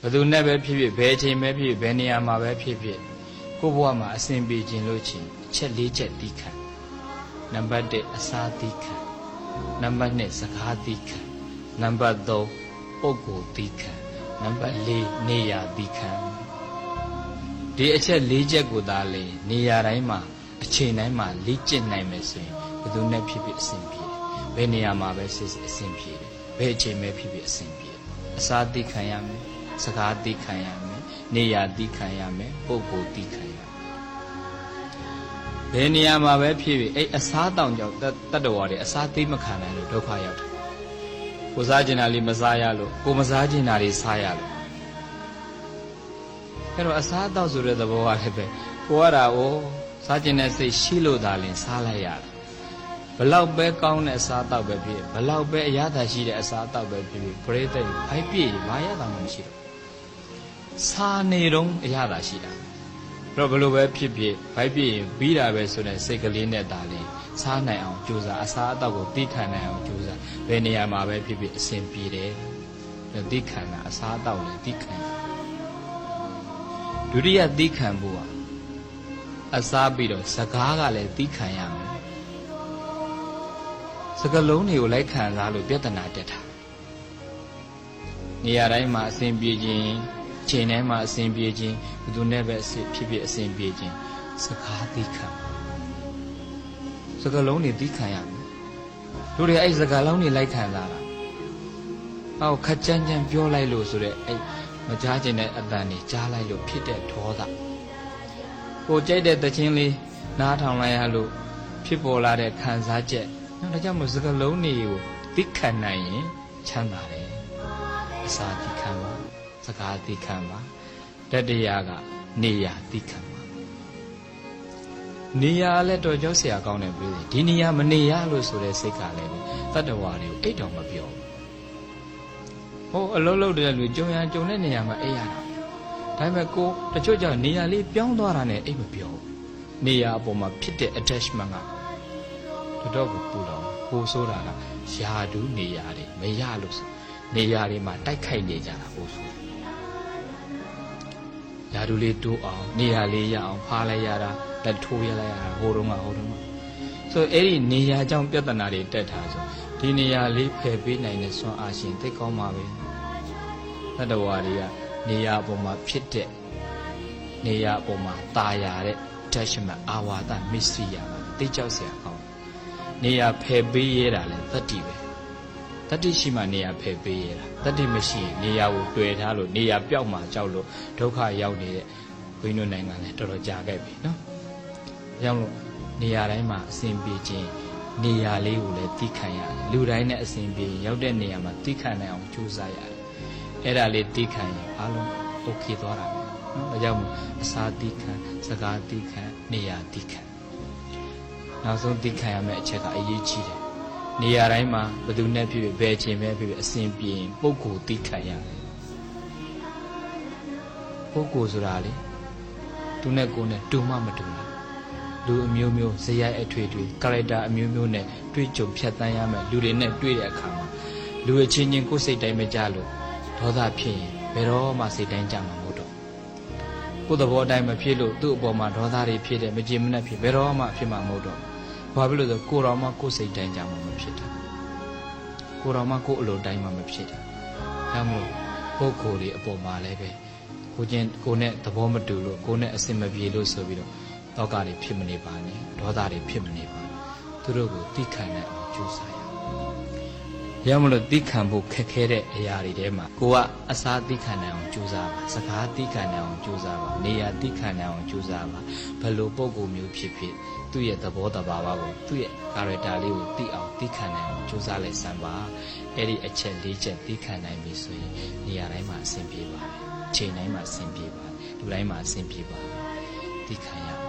ဘယ်သူနဲ့ပဲဖြစ်ဖြစ်ဘယ်အချိန်ပဲဖြစ်ဖြစ်ဘယ်နေရာမှာပဲဖြစ်ဖြစ်ကိုယ့်ဘဝမှာအစဉ်ပြေခြင်းလို့ချင်းအချက်၄ချက်သီးခံနံပါတ်1အစာသီးခံနံပါတ်2စကားသီးခံနံပါတ်3ပုဂ္ဂိုလ်သီးခံနံပါတ်4နေရာသီးခံဒီအချက်၄ချက်ကိုသာလေနေရာတိုင်းမှာအချိန်တိုင်းမှာလေ့ကျင့်နိုင်မယ်ဆိုရင်ဘယ်သူနဲ့ဖြစ်ဖြစ်အစဉ်ပြေတယ်ဘယ်နေရာမှာပဲစစ်စစ်အစဉ်ပြေတယ်ဘယ်အချိန်ပဲဖြစ်ဖြစ်အစဉ်ပြေတယ်အစာသီးခံရမယ် စကားသီးခံရမယ်နေရာသီးခံရမယ်ပုဂ္ဂိုလ်သီးခံရမယ်ဘယ်နေရာမှာပဲဖြစ်ဖြစ်အဲ့အစားတောင်ကြောင့်တတတ္တဝါတွေအစားသိမခံနိုင်လို့ဒုက္ခရောက်တယ်ကိုစားကျင်တာလေးမစားရလို့ကိုမစားကျင်တာလေးစားရလို့အဲ့တော့အစားအသောက်ဆိုတဲ့သဘောကလည်းပဲကိုရတာကိုစားကျင်တဲ့စိတ်ရှိလို့သာလင်စားလိုက်ရတယ်ဘလောက်ပဲကောင်းတဲ့အစားအသောက်ပဲဖြစ်ဘလောက်ပဲအရသာရှိတဲ့အစားအသောက်ပဲဖြစ်ဖြစ်ပရိသတ်ဘိုက်ပြည့်ဘာရတာမှမရှိတော့ စားနေတော့အရသာရှိတာတော့ဘလို့ပဲဖြစ်ဖြစ်ဘိုက်ပြည့်ရင်ပြီးတာပဲဆိုတဲ့စိတ်ကလေးနဲ့ဒါလေးစားနိုင်အောင်ကြိုးစားအစားအသောက်ကိုသိခံနိုင်အောင်ကြိုးစားဘယ်နေရာမှာပဲဖြစ်ဖြစ်အဆင်ပြေတယ်သိခံတာအစားအသောက်လည်းသိခံတယ်ဒုတိယသိခံဖို့ကအစားပြီးတော့စကားကလည်းသိခံရမယ်စကလုံးတွေကိုလိုက်ခံစားလို့ပြဿနာတက်တာနေရာတိုင်းမှာအစဉ်ပြေခြင်း ချိန်တိုင်းမှာအစဉ်ပြေခြင်းဘယ်သူနဲ့ပဲအစဉ်ဖြစ်ဖြစ်အစဉ်ပြေခြင်းစကားသိခံစကလုံးတွေသိခံရမယ်တို့တွေအဲ့စကားလုံးတွေလိုက်ခံစားတာဟောခက်ကြမ်းကြမ်းပြောလိုက်လို့ဆိုတော့အဲ့မကြားခြင်းတဲ့အတန်တွေကြားလိုက်လို့ဖြစ်တဲ့ဒေါသကိုကြိုက်တဲ့တခြင်းလေးနားထောင်လိုက်ရလို့ဖြစ်ပေါ်လာတဲ့ခံစားချက်နော်ဒါကြောင့်မို့စကလုံးတွေကိုသိခံနိုင်ရင်ချမ်းသာတယ်အစာသိခံပါ စကားသိခံပါတတရာကနေရာသိခံပါနေရာလည်းတော်ကြောက်เสียကောင်းတယ်ပြည်ဒီနေရာမနေရလို့ဆိုတဲ့စိတ်ကလည်းတတ္တဝါတွေကိုအိတ်တော်မပြောဘူးဟိုအလုံးလုံးတဲ့လူကြုံရကြုံတဲ့နေရာမှာအိတ်ရတာဒါပေမဲ့ကိုတချို့ကြောင့်နေရာလေးပြောင်းသွားတာနဲ့အိတ်မပြောဘူးနေရာအပေါ်မှာဖြစ်တဲ့ attachment ကတော်တော်ကိုပူလောင်ပိုဆိုးတာကယာဒူးနေရာတွေမရလို့ဆိုနေရာတွေမှာတိုက်ခိုက်နေကြတာပိုဆိုး ယာဒူးလေးတိုးအောင်နေရာလေးရအောင်ဖားလိုက်ရတာလက်ထိုးရလိုက်ရတာဟိုတုန်းကဟိုတုန်းကဆိုအဲ့ဒီနေရာကြောင့်ပြဿနာတွေတက်တာဆိုဒီနေရာလေးဖယ်ပေးနိုင်တဲ့စွမ်းအားရှင်သိကောင်းပါပဲသတ္တဝါတွေကနေရာအပေါ်မှာဖြစ်တဲ့နေရာအပေါ်မှာตาရတဲ့ attachment အာဝါဒ mystery ရမှာသိကြောက်စရာကောင်းနေရာဖယ်ပေးရတာလဲတတ္တိပဲ တတ္တိရှိမှနေရာဖယ်ပေးရတာတတ္တိမရှိရင်နေရာကိုတွေ့ထားလို့နေရာပြောက်မှကြောက်လို့ဒုက္ခရောက်နေတဲ့ဘိန်းတို့နိုင်ငံလည်းတော်တော်ကြာခဲ့ပြီနော်။ကြောင့်လို့နေရာတိုင်းမှာအစဉ်ပြေခြင်းနေရာလေးကိုလည်းသိခံရတယ်လူတိုင်းနဲ့အစဉ်ပြေရောက်တဲ့နေရာမှာသိခံနိုင်အောင်ကြိုးစားရတယ်အဲ့ဒါလေးသိခံရင်အားလုံး okay သွားတာပဲနော်ဒါကြောင့်မို့အစာသိခံစကားသိခံနေရာသိခံနောက်ဆုံးသိခံရမယ့်အချက်ကအရေးကြီးတယ် နေရာတိုင်းမှာဘယ်သူနဲ့ဖြစ်ဖြစ်ဘယ်အချိန်ပဲဖြစ်ဖြစ်အစဉ်ပြေရင်ပုံကိုသိခံရတယ်ပုံကိုဆိုတာလေသူနဲ့ကိုယ်နဲ့တူမှမတူဘူးလူအမျိုးမျိုးဇယိုက်အထွေထွေကာရက်တာအမျိုးမျိုးနဲ့တွေ့ကြုံဖြတ်တန်းရမယ်လူတွေနဲ့တွေ့တဲ့အခါမှာလူအချင်းချင်းကိုယ်စိတ်တိုင်းမကြလို့ဒေါသဖြစ်ရင်ဘယ်တော့မှစိတ်တိုင်းကြမှာမဟုတ်တော့ကိုယ်သဘောတိုင်းမဖြစ်လို့သူ့အပေါ်မှာဒေါသတွေဖြစ်တယ်မကြည်မနှက်ဖြစ်ဘယ်တော့မှဖြစ်မှာမဟုတ်တော့ ဘာဖြစ်လို့လဲဆိုကိုယ်တော်မှကိုယ်စိတ်တိုင်းကြမှာမဖြစ်တာကိုယ်တော်မှကိုယ်အလိုတိုင်းမှမဖြစ်တာဒါမှမဟုတ်ပုဂ္ဂိုလ်တွေအပေါ်မှာလည်းပဲကိုချင်းကိုနဲ့သဘောမတူလို့ကိုနဲ့အစင်မပြေလို့ဆိုပြီးတော့တောကတွေဖြစ်မနေပါနဲ့ဒေါသတွေဖြစ်မနေပါနဲ့သူတို့ကိုတိခံနိုင်အောင်ကြိုးစားရအောင် ရမလို့တိခံဖို့ခက်ခဲတဲ့အရာတွေထဲမှာကိုကအစားတိခံနိုင်အောင်ကြိုးစားပါစကားတိခံနိုင်အောင်ကြိုးစားပါနေရာတိခံနိုင်အောင်ကြိုးစားပါဘယ်လိုပုံကိုမျိုးဖြစ်ဖြစ်သူ့ရဲ့သဘောတဘာဝကိုသူ့ရဲ့ character လေးကိုသိအောင်သိခံနိုင်အောင်ကြိုးစားလိုက်စမ်းပါအဲ့ဒီအချက်လေးချက်သိခံနိုင်ပြီဆိုရင်နေရာတိုင်းမှာအဆင်ပြေပါတယ်ချိန်တိုင်းမှာအဆင်ပြေပါတယ်လူတိုင်းမှာအဆင်ပြေပါတယ်သိခံရပါ